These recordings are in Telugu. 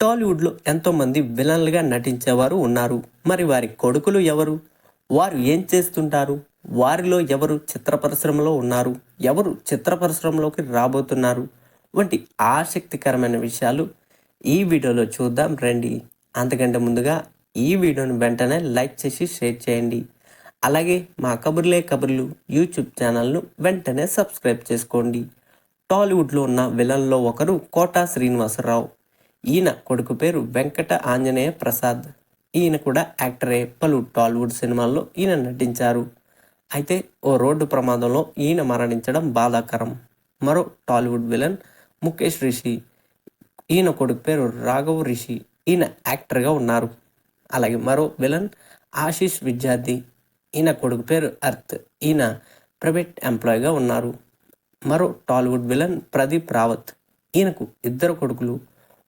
టాలీవుడ్లో ఎంతోమంది విలన్లుగా నటించేవారు ఉన్నారు. మరి వారి కొడుకులు ఎవరు? వారు ఏం చేస్తుంటారు? వారిలో ఎవరు చిత్ర పరిశ్రమలో ఉన్నారు? ఎవరు చిత్ర పరిశ్రమలోకి రాబోతున్నారు? వంటి ఆసక్తికరమైన విషయాలు ఈ వీడియోలో చూద్దాం రండి. అంతకంటే ముందుగా ఈ వీడియోని వెంటనే లైక్ చేసి షేర్ చేయండి. అలాగే మా కబుర్లే కబుర్లు యూట్యూబ్ ఛానల్ను వెంటనే సబ్స్క్రైబ్ చేసుకోండి. టాలీవుడ్లో ఉన్న విలన్లో ఒకరు కోటా శ్రీనివాసరావు. ఈయన కొడుకు పేరు వెంకట ఆంజనేయ ప్రసాద్. ఈయన కూడా యాక్టరే పలు టాలీవుడ్ సినిమాల్లో ఈయన నటించారు. అయితే ఓ రోడ్డు ప్రమాదంలో ఈయన మరణించడం బాధాకరం. మరో టాలీవుడ్ విలన్ ముఖేష్ రిషి ఈయన కొడుకు పేరు రాఘవ్ రిషి ఈయన యాక్టర్గా ఉన్నారు. అలాగే మరో విలన్ ఆశీష్ విద్యార్థి ఈయన కొడుకు పేరు అర్త్ ఈయన ప్రైవేట్ ఎంప్లాయీగా ఉన్నారు. మరో టాలీవుడ్ విలన్ ప్రదీప్ రావత్ ఈయనకు ఇద్దరు కొడుకులు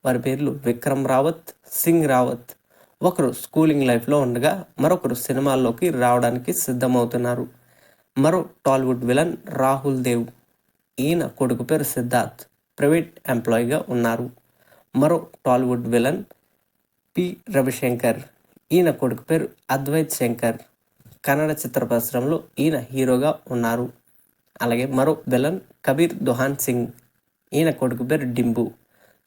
వారి పేర్లు విక్రమ్ రావత్ సింగ్ రావత్. ఒకరు స్కూలింగ్ లైఫ్లో ఉండగా మరొకరు సినిమాల్లోకి రావడానికి సిద్ధమవుతున్నారు. మరో టాలీవుడ్ విలన్ రాహుల్ దేవ్. ఈయన కొడుకు పేరు సిద్ధార్థ్. ప్రైవేట్ ఎంప్లాయీగా ఉన్నారు. మరో టాలీవుడ్ విలన్ పి. రవిశంకర్. ఈయన కొడుకు పేరు అద్వైత్ శంకర్. కన్నడ చిత్ర పరిశ్రమలో ఈయన హీరోగా ఉన్నారు. అలాగే మరో విలన్ కబీర్ దుహాన్ సింగ్. ఈయన కొడుకు పేరు డింబు.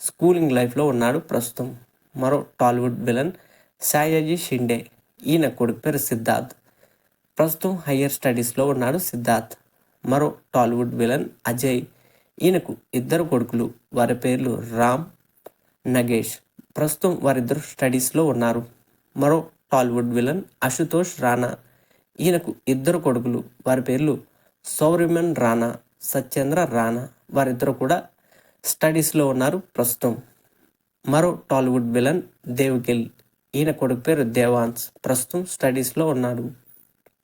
స్కూలింగ్ లైఫ్లో ఉన్నాడు ప్రస్తుతం మరో టాలీవుడ్ విలన్ సాయాజీ షిండే. ఈయన కొడుకు పేరు సిద్ధార్థ్. ప్రస్తుతం హయ్యర్ స్టడీస్లో ఉన్నాడు సిద్ధార్థ్. మరో టాలీవుడ్ విలన్ అజయ్. ఈయనకు ఇద్దరు కొడుకులు వారి పేర్లు రామ్ నగేష్. ప్రస్తుతం వారిద్దరు స్టడీస్లో ఉన్నారు. మరో టాలీవుడ్ విలన్ అశుతోష్ రాణా. ఈయనకు ఇద్దరు కొడుకులు వారి పేర్లు సౌరిమన్ రాణా సత్యేంద్ర రాణా. వారిద్దరు కూడా స్టడీస్లో ఉన్నారు. ప్రస్తుతం మరో టాలీవుడ్ విలన్ దేవ్గిల్. ఈయన కొడుకు పేరు దేవాన్స్ ప్రస్తుతం స్టడీస్లో ఉన్నాడు.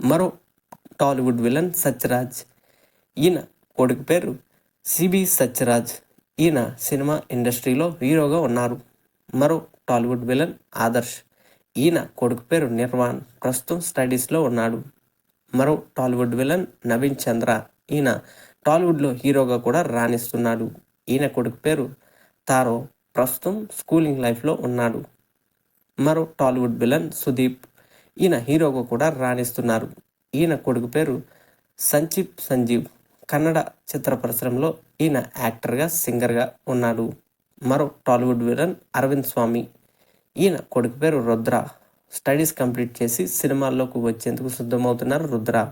మరో టాలీవుడ్ విలన్ సత్యరాజ్. ఈయన కొడుకు పేరు సిబి సత్యరాజ్. ఈయన సినిమా ఇండస్ట్రీలో హీరోగా ఉన్నారు. మరో టాలీవుడ్ విలన్ ఆదర్శ్. ఈయన కొడుకు పేరు నిర్వాణ్. ప్రస్తుతం స్టడీస్లో ఉన్నాడు. మరో టాలీవుడ్ విలన్ నవీన్ చంద్ర. ఈయన టాలీవుడ్లో హీరోగా కూడా రాణిస్తున్నాడు. ఈయన కొడుకు పేరు తారో. ప్రస్తుతం స్కూలింగ్ లైఫ్లో ఉన్నాడు. మరో టాలీవుడ్ విలన్ సుదీప్. ఈయన హీరోగా కూడా రాణిస్తున్నారు. ఈయన కొడుకు పేరు సంచీప్ సంజీవ్. కన్నడ చిత్ర పరిశ్రమలో ఈయన యాక్టర్గా సింగర్గా ఉన్నాడు. మరో టాలీవుడ్ విలన్ అరవింద్ స్వామి. ఈయన కొడుకు పేరు రుద్ర. స్టడీస్ కంప్లీట్ చేసి సినిమాల్లోకి వచ్చేందుకు సిద్ధమవుతున్నారు రుద్ర.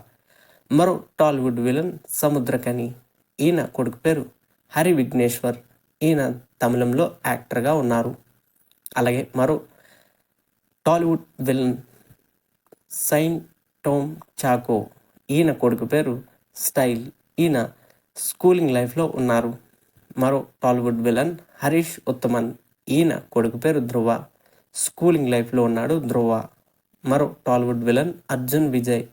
మరో టాలీవుడ్ విలన్ సముద్రకని. ఈయన కొడుకు పేరు హరి విఘ్నేశ్వర్ ఈయన తమిళంలో యాక్టర్గా ఉన్నారు. అలాగే మరో టాలీవుడ్ విలన్ సైన్ టోమ్ చాకో ఈయన కొడుకు పేరు స్టైల్ ఈయన స్కూలింగ్ లైఫ్లో ఉన్నారు. మరో టాలీవుడ్ విలన్ హరీష్ ఉత్తమన్ ఈయన కొడుకు పేరు ధ్రువ స్కూలింగ్ లైఫ్లో ఉన్నాడు ధ్రువ. మరో టాలీవుడ్ విలన్ అర్జున్ విజయ్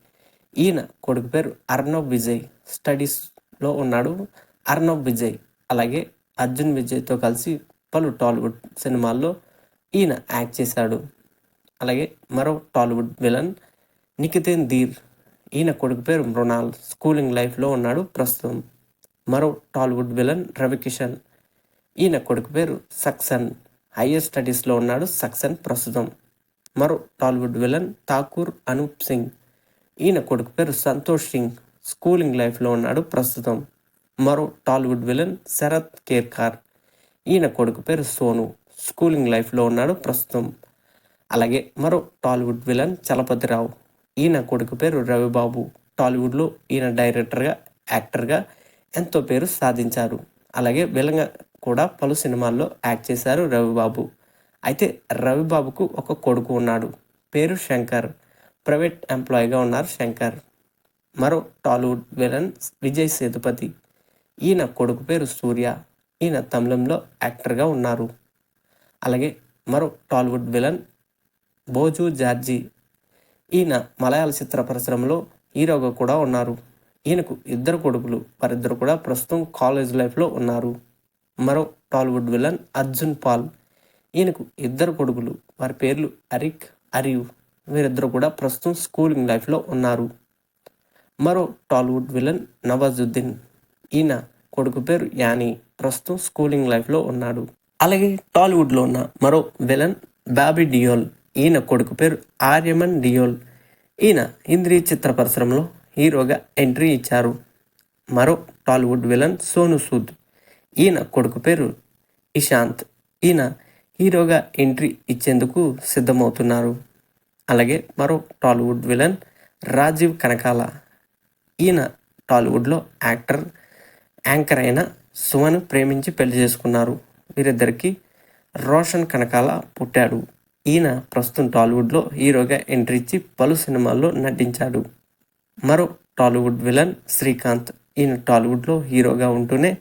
ఈయన కొడుకు పేరు అర్ణవ్ విజయ్ స్టడీస్లో ఉన్నాడు. అర్ణవ్ విజయ్ అలాగే అర్జున్ విజయ్తో కలిసి పలు టాలీవుడ్ సినిమాల్లో ఈయన యాక్ట్ చేశాడు. అలాగే మరో టాలీవుడ్ విలన్ నికితేన్ ధీర్ ఈయన కొడుకు పేరు మృణాల్ స్కూలింగ్ లైఫ్లో ఉన్నాడు ప్రస్తుతం. మరో టాలీవుడ్ విలన్ రవికిషన్ ఈయన కొడుకు పేరు సక్సన్ హయ్యర్ స్టడీస్లో ఉన్నాడు సక్సన్ ప్రస్తుతం. మరో టాలీవుడ్ విలన్ ఠాకూర్ అనూప్ సింగ్ ఈయన కొడుకు పేరు సంతోష్ సింగ్ స్కూలింగ్ లైఫ్లో ఉన్నాడు ప్రస్తుతం. మరో టాలీవుడ్ విలన్ శరత్ కేర్కార్. ఈయన కొడుకు పేరు సోను. స్కూలింగ్ లైఫ్లో ఉన్నాడు ప్రస్తుతం. అలాగే మరో టాలీవుడ్ విలన్ చలపతిరావు. ఈయన కొడుకు పేరు రవిబాబు. టాలీవుడ్లో ఈయన డైరెక్టర్గా యాక్టర్గా ఎంతో పేరు సాధించారు. అలాగే విలన్గా కూడా పలు సినిమాల్లో యాక్ట్ చేశారు రవిబాబు. అయితే రవిబాబుకు ఒక కొడుకు ఉన్నాడు. పేరు శంకర్. ప్రైవేట్ ఎంప్లాయీగా ఉన్నారు శంకర్. మరో టాలీవుడ్ విలన్ విజయ్ సేతుపతి. ఈయన కొడుకు పేరు సూర్య ఈయన తమిళంలో యాక్టర్గా ఉన్నారు. అలాగే మరో టాలీవుడ్ విలన్ బోజు జార్జీ ఈయన మలయాళ చిత్ర పరిశ్రమలో హీరోగా కూడా ఉన్నారు. ఈయనకు ఇద్దరు కొడుకులు వారిద్దరు కూడా ప్రస్తుతం కాలేజ్ లైఫ్లో ఉన్నారు. మరో టాలీవుడ్ విలన్ అర్జున్ పాల్ ఈయనకు ఇద్దరు కొడుకులు వారి పేర్లు అరిక్ అరియు వీరిద్దరు కూడా ప్రస్తుతం స్కూలింగ్ లైఫ్లో ఉన్నారు. మరో టాలీవుడ్ విలన్ నవాజుద్దీన్ ఈయన కొడుకు పేరు యానీ. ప్రస్తుతం స్కూలింగ్ లైఫ్లో ఉన్నాడు. అలాగే టాలీవుడ్లో ఉన్న మరో విలన్ బాబీ డియోల్ ఈయన కొడుకు పేరు ఆర్యమన్ డియోల్. ఈయన హిందీ చిత్ర పరిశ్రమలో హీరోగా ఎంట్రీ ఇచ్చారు. మరో టాలీవుడ్ విలన్ సోను సూద్ ఈయన కొడుకు పేరు ఇషాంత్. ఈయన హీరోగా ఎంట్రీ ఇచ్చేందుకు సిద్ధమవుతున్నారు. అలాగే మరో టాలీవుడ్ విలన్ రాజీవ్ కనకాల ఈయన టాలీవుడ్లో యాక్టర్ యాంకర్ అయిన సుమను ప్రేమించి పెళ్ళి చేసుకున్నారు. వీరిద్దరికి రోషన్ కనకాల పుట్టాడు. ఈయన ప్రస్తుతం టాలీవుడ్లో హీరోగా ఎంట్రీ ఇచ్చి పలు సినిమాల్లో నటించాడు. మరో టాలీవుడ్ విలన్ శ్రీకాంత్ ఈయన టాలీవుడ్లో హీరోగా ఉంటూనే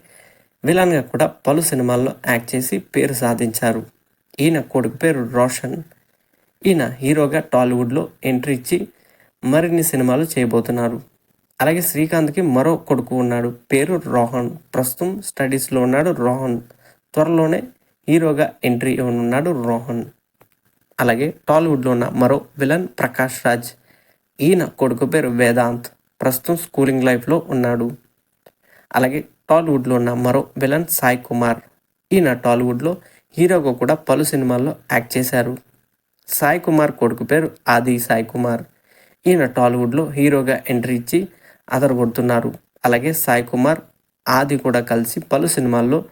విలన్గా కూడా పలు సినిమాల్లో యాక్ట్ చేసి పేరు సాధించారు. ఈయన కొడుకు పేరు రోషన్. ఈయన హీరోగా టాలీవుడ్లో ఎంట్రీ ఇచ్చి మరిన్ని సినిమాలు చేయబోతున్నారు. అలాగే శ్రీకాంత్కి మరో కొడుకు ఉన్నాడు. పేరు రోహన్. ప్రస్తుతం స్టడీస్లో ఉన్నాడు రోహన్. త్వరలోనే హీరోగా ఎంట్రీ ఉన్నాడు రోహన్. అలాగే టాలీవుడ్లో ఉన్న మరో విలన్ ప్రకాష్ రాజ్. ఈయన కొడుకు పేరు వేదాంత్. ప్రస్తుతం స్కూలింగ్ లైఫ్లో ఉన్నాడు. అలాగే టాలీవుడ్లో ఉన్న మరో విలన్ సాయి కుమార్. ఈయన టాలీవుడ్లో హీరోగా కూడా పలు సినిమాల్లో యాక్ట్ చేశారు. సాయి కుమార్ కొడుకు పేరు ఆది సాయి కుమార్. ఈయన టాలీవుడ్లో హీరోగా ఎంట్రీ ఇచ్చి అదరగొడుతున్నారు. అలాగే సాయి కుమార్ ఆది కూడా కలిసి పలు సినిమాల్లో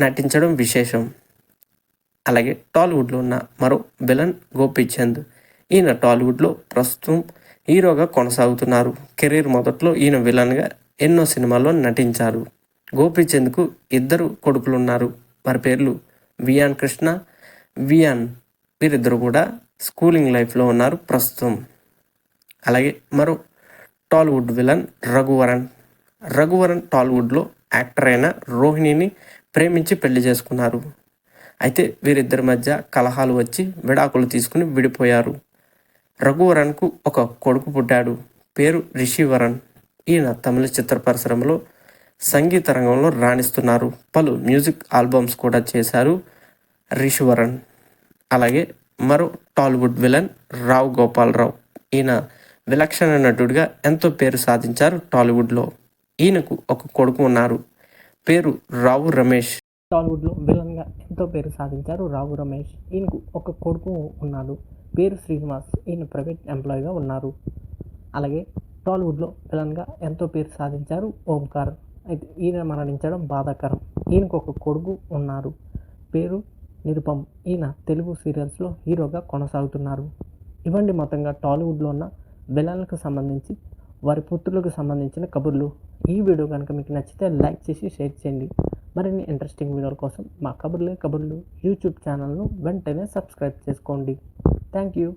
నటించడం విశేషం. అలాగే టాలీవుడ్లో ఉన్న మరో విలన్ గోపీచంద్ ఈయన టాలీవుడ్లో ప్రస్తుతం హీరోగా కొనసాగుతున్నారు. కెరీర్ మొదట్లో ఈయన విలన్గా ఎన్నో సినిమాల్లో నటించారు. గోపీచంద్కు ఇద్దరు కొడుకులు ఉన్నారు వారి పేర్లు వియాన్ కృష్ణ వియాన్ వీరిద్దరు కూడా స్కూలింగ్ లైఫ్లో ఉన్నారు ప్రస్తుతం. అలాగే మరో టాలీవుడ్ విలన్ రఘువరన్. రఘువరన్ టాలీవుడ్లో యాక్టర్ అయిన రోహిణిని ప్రేమించి పెళ్ళి చేసుకున్నారు. అయితే వీరిద్దరి మధ్య కలహాలు వచ్చి విడాకులు తీసుకుని విడిపోయారు. రఘువరన్కు ఒక కొడుకు పుట్టాడు. పేరు రిషివరన్. ఈయన తమిళ చిత్ర పరిశ్రమలో సంగీత రంగంలో రాణిస్తున్నారు. పలు మ్యూజిక్ ఆల్బమ్స్ కూడా చేశారు రిషివరన్. అలాగే మరో టాలీవుడ్ విలన్ రావు గోపాలరావు. ఈయన విలక్షణ నటుడిగా ఎంతో పేరు సాధించారు టాలీవుడ్లో. ఈయనకు ఒక కొడుకు ఉన్నారు. పేరు రావు రమేష్. టాలీవుడ్లో విలన్గా ఎంతో పేరు సాధించారు రావు రమేష్. ఈయనకు ఒక కొడుకు ఉన్నాడు. పేరు శ్రీనివాస్. ఈయన ప్రైవేట్ ఎంప్లాయీగా ఉన్నారు. అలాగే టాలీవుడ్లో విలన్గా ఎంతో పేరు సాధించారు ఓంకార్. అయితే ఈయన మరణించడం బాధాకరం. ఈయనకు ఒక కొడుకు ఉన్నారు. పేరు నిరుపం ఈయన తెలుగు సీరియల్స్లో హీరోగా కొనసాగుతున్నారు. ఇవ్వండి మొత్తంగా టాలీవుడ్లో ఉన్న విలన్లకు సంబంధించి వారి పుత్రులకు సంబంధించిన కబుర్లు. ఈ వీడియో కనుక మీకు నచ్చితే లైక్ చేసి షేర్ చేయండి. మరిన్ని ఇంట్రెస్టింగ్ వీడియోల కోసం మా కబుర్లే కబుర్లు. యూట్యూబ్ ఛానల్ను వెంటనే సబ్స్క్రైబ్ చేసుకోండి. Thank you